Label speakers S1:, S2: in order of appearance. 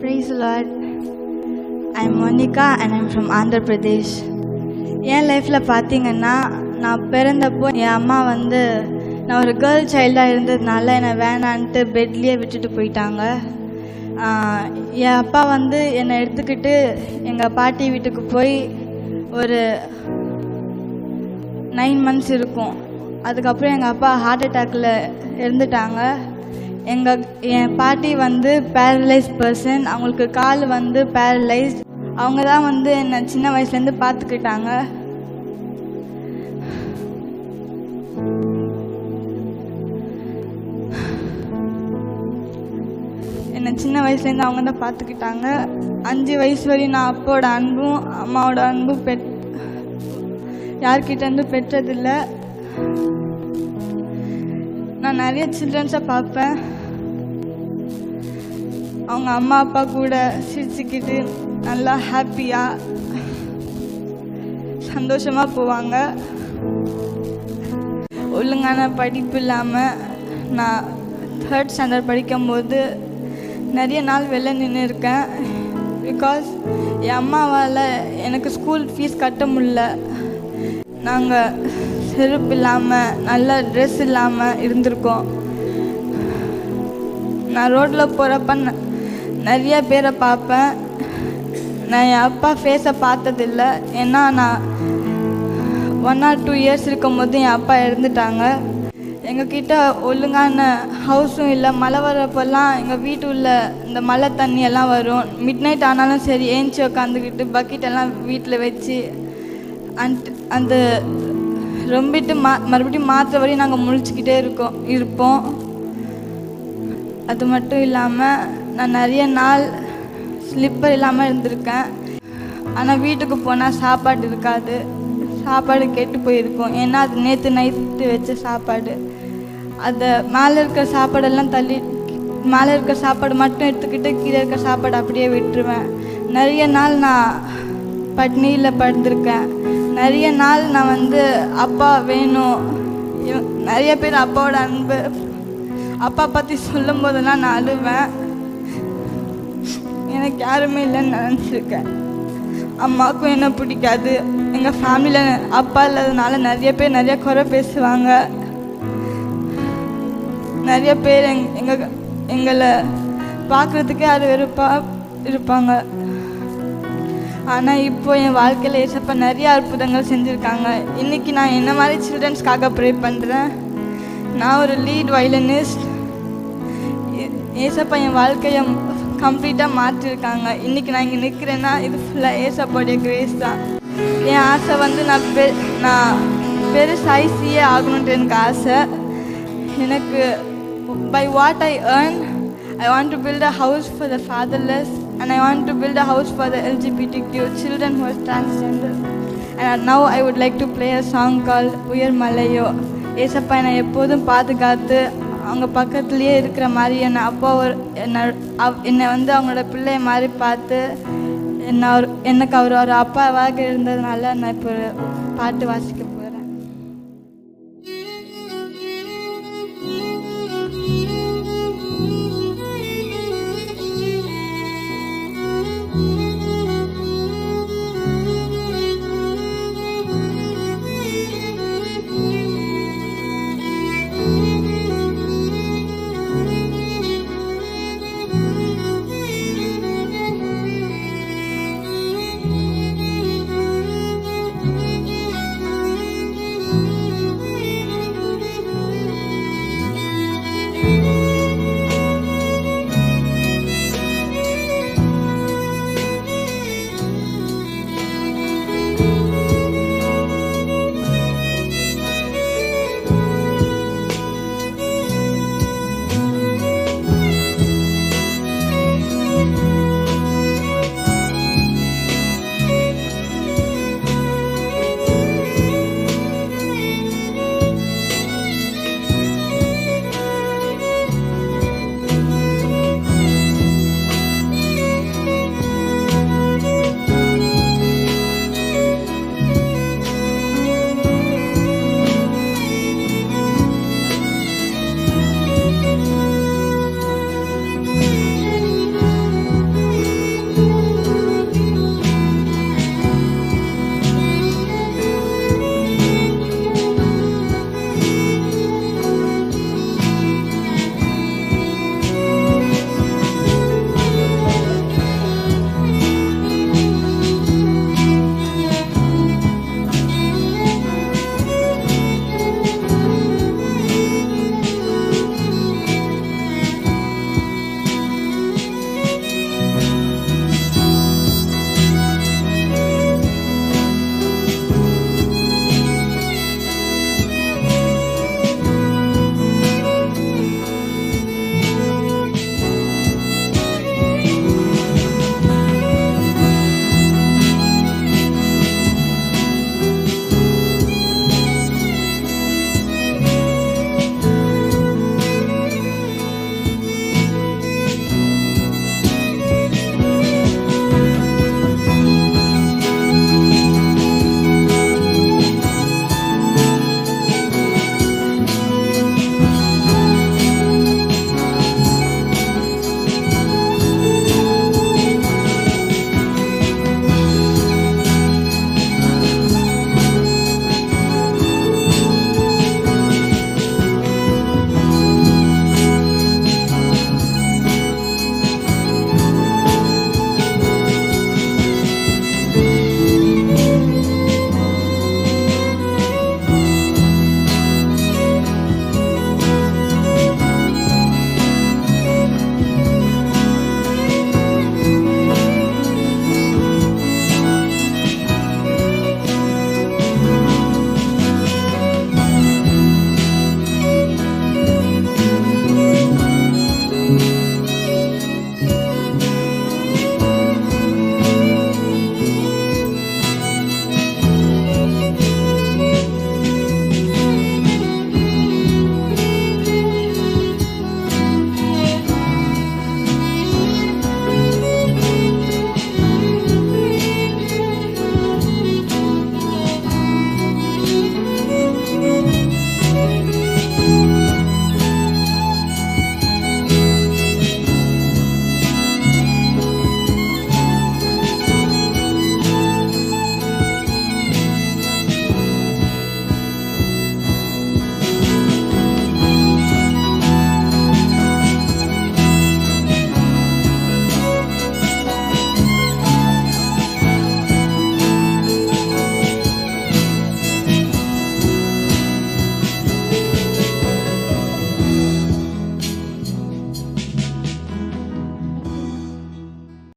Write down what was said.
S1: Praise Lord I am Monica and I'm from Andhra Pradesh என் லைஃப்பில் பார்த்தீங்கன்னா நான் பிறந்தப்போ என் அம்மா வந்து நான் ஒரு கேர்ள் சைல்டாக இருந்ததுனால என்னை வேணான்ட்டு பெட்லேயே விட்டுட்டு போயிட்டாங்க. என் அப்பா வந்து என்னை எடுத்துக்கிட்டு எங்கள் பாட்டி வீட்டுக்கு போய் ஒரு நைன் மந்த்ஸ் இருக்கும். அதுக்கப்புறம் எங்கள் அப்பா ஹார்ட் அட்டாக்கில் இருந்துட்டாங்க எங்கள் என் பாட்டி வந்து பேரலைஸ் பர்சன் அவங்களுக்கு கால் வந்து பேரலைஸ் அவங்க தான் வந்து என்னை சின்ன வயசுலேருந்து பார்த்துக்கிட்டாங்க. என்னை சின்ன வயசுலேருந்து அவங்க தான் பார்த்துக்கிட்டாங்க. அஞ்சு வயசு வரையும் நான் அப்போட அன்பும் அம்மாவோட அன்பும் பெட் யார்கிட்டேருந்து பெற்றதில்லை. நான் நிறைய சில்ட்ரன்ஸை பார்ப்பேன். அவங்க அம்மா அப்பா கூட சிரிச்சுக்கிட்டு நல்லா ஹாப்பியாக சந்தோஷமாக போவாங்க. ஒழுங்கான படிப்பு இல்லாமல் நான் தேர்ட் ஸ்டாண்டர்ட் படிக்கும்போது நிறைய நாள் வெளில நின்று இருக்கேன். பிகாஸ் என் அம்மாவால் எனக்கு ஸ்கூல் ஃபீஸ் கட்ட முடில நாங்கள் செருப்பு இல்லாமல் நல்ல ட்ரெஸ் இல்லாமல் இருந்திருக்கோம். நான் ரோட்டில் போகிறப்ப நிறைய பேரை பார்ப்பேன். நான் என் அப்பா ஃபேஸை பார்த்ததில்ல. ஏன்னா நான் ஒன் ஆர் டூ இயர்ஸ் இருக்கும்போது என் அப்பா இறந்துட்டாங்க. எங்கக்கிட்ட ஒழுங்கான ஹவுஸும் இல்லை. மழை வரப்போல்லாம் எங்கள் வீட்டு உள்ள இந்த மழை தண்ணி எல்லாம் வரும். மிட் நைட் ஆனாலும் சரி ஏஞ்சி உட்காந்துக்கிட்டு பக்கெட் எல்லாம் வீட்டில் வச்சு அந்த அந்த ரொம்பிட்டு மா மறுபடியும் மாற்ற வரையும் நாங்கள் முழிச்சுக்கிட்டே இருக்கோம் இருப்போம். அது மட்டும் இல்லாமல் நான் நிறைய நாள் ஸ்லிப்பர் இல்லாமல் இருந்திருக்கேன். ஆனால் வீட்டுக்கு போனால் சாப்பாடு இருக்காது. சாப்பாடு கெட்டு போயிருக்கும். ஏன்னா அது நேற்று நைட்டு வச்ச சாப்பாடு. அதை மேலே இருக்கிற சாப்பாடெல்லாம் தள்ளி மேலே இருக்கிற சாப்பாடு மட்டும் எடுத்துக்கிட்டு கீழே இருக்கிற சாப்பாடு அப்படியே விட்டுருவேன். நிறைய நாள் நான் பட்னியில் படுத்திருக்கேன். நிறைய நாள் நான் வந்து அப்பா வேணும். நிறைய பேர் அப்பாவோட அன்பு அப்பா பற்றி சொல்லும் போதெல்லாம் நான் அழுவேன். எனக்கு யாருமே இல்லைன்னு நினச்சிருக்கேன். அம்மாவுக்கும் என்ன பிடிக்காது. எங்கள் ஃபேமிலியில் அப்பா இல்லாதனால நிறைய பேர் நிறைய குறை பேசுவாங்க. நிறைய பேர் எங் எங்கள் எங்களை பார்க்குறதுக்கே அது வெறுப்பாக இருப்பாங்க. ஆனால் இப்போ என் வாழ்க்கையில் ஏசப்பா நிறைய அற்புதங்கள் செஞ்சுருக்காங்க. இன்றைக்கி நான் என்ன மாதிரி சில்ட்ரன்ஸ்க்காக ப்ரே பண்ணுறேன் நான் ஒரு லீட் வயலனிஸ்ட் ஏசப்பா என் வாழ்க்கையை கம்ப்ளீட்டாக மாற்றிருக்காங்க. இன்றைக்கி நான் இங்கே நிற்கிறேன்னா இது ஃபுல்லாக ஏசப்பாடைய கிரேஸ் தான். என் ஆசை வந்து நான் பெ நான் பெருசாக ஐசியே ஆகணுன்ட்டு எனக்கு ஆசை. எனக்கு by what I earn I want to build a house for the fatherless and I want to build a house for the LGBTQ children who are transgender. And now I would like to play a song called உயர் மலையோ ஏசப்பா என்னை எப்போதும் பாதுகாத்து அவங்க பக்கத்துலேயே இருக்கிற மாதிரி என்னை அப்பா ஒரு என்னை அவ்- என்னை வந்து அவங்களோட பிள்ளைய மாதிரி பார்த்து என்ன அவர் எனக்கு அவர் ஒரு அப்பாவாக இருந்ததுனால நான் இப்போ ஒரு பாட்டு வாசிக்க you.